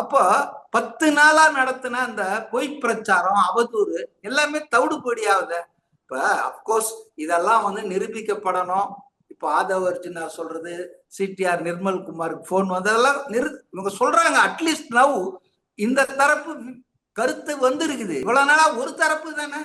அப்போ பத்து நாளா நடத்தின அந்த பொய் பிரச்சாரம் அவதூறு எல்லாமே தவிடு பொடியாவது இப்ப அப்கோர்ஸ் இதெல்லாம் வந்து நிரூபிக்கப்படணும். இப்ப ஆதவ அர்ஜுனா சொல்றது சிடிஆர் நிர்மல் குமாருக்கு போன் வந்ததெல்லாம் நிரு இவங்க சொல்றாங்க அட்லீஸ்ட் நவ் இந்த தரப்பு கருத்து வந்திருக்குது. இவ்வளவு நாளா ஒரு தரப்பு தானே?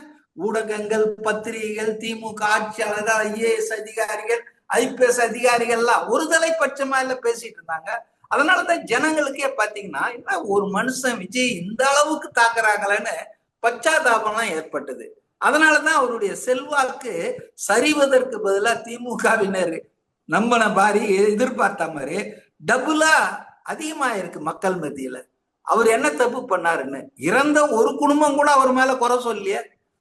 ஊடகங்கள் பத்திரிகைகள் திமுக ஆட்சியாளர்கள் ஐஏஎஸ் அதிகாரிகள் ஐபிஎஸ் அதிகாரிகள்லாம் ஒரு தலைப்பட்சமா இல்ல பேசிட்டு இருந்தாங்க. அதனாலதான் ஜனங்களுக்கே பாத்தீங்கன்னா என்ன ஒரு மனுஷன் விஜய் இந்த அளவுக்கு தாக்குறாங்களேன்னு பச்சாதாபம்லாம் ஏற்பட்டது. அதனாலதான் அவருடைய செல்வாக்கு சரிவதற்கு பதிலா திமுகவினர் நம்பன பாரி எதிர்பார்த்த மாதிரி டபுளா அதிகமா இருக்கு மக்கள் மத்தியில. அவர் என்ன தப்பு பண்ணாருன்னு இறந்த ஒரு குடும்பம் கூட அவர் மேல குறை சொல்லியே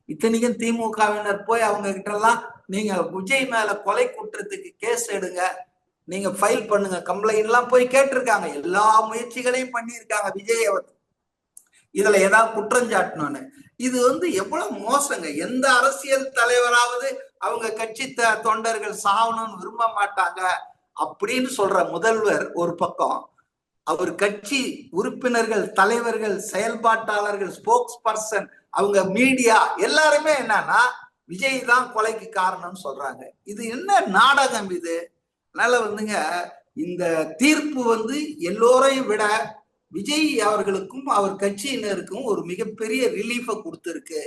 இத்தனைக்கும் திமுகவினர் போய் அவங்க கிட்ட எல்லாம் நீங்க விஜய் மேல கொலை குற்றத்துக்கு கேஸ் எடுங்க நீங்க ஃபைல் பண்ணுங்க. கம்ப்ளைண்ட் எல்லாம் போய் கேட்டிருக்காங்க. எல்லா முயற்சிகளையும் பண்ணியிருக்காங்க விஜய் அவர் இதுல ஏதாவது குற்றஞ்சாட்டணும்னு இது வந்து எவ்வளவு மோசங்க. எந்த அரசியல் தலைவராவது அவங்க கட்சி த- தொண்டர்கள் சாகணும்னு விரும்ப மாட்டாங்க அப்படின்னு சொல்ற முதல்வர் ஒரு பக்கம். அவர் கட்சி உறுப்பினர்கள் தலைவர்கள் செயல்பாட்டாளர்கள் ஸ்போக்ஸ் பர்சன் அவங்க மீடியா எல்லாருமே என்னன்னா விஜய் தான் கொலைக்கு காரணம்னு சொல்றாங்க. இது என்ன நாடகம் இது? அதனால வந்துங்க இந்த தீர்ப்பு வந்து எல்லோரையும் விட விஜய் அவர்களுக்கும் அவர் கட்சியினருக்கும் ஒரு மிகப்பெரிய ரிலீஃபை கொடுத்துருக்கு.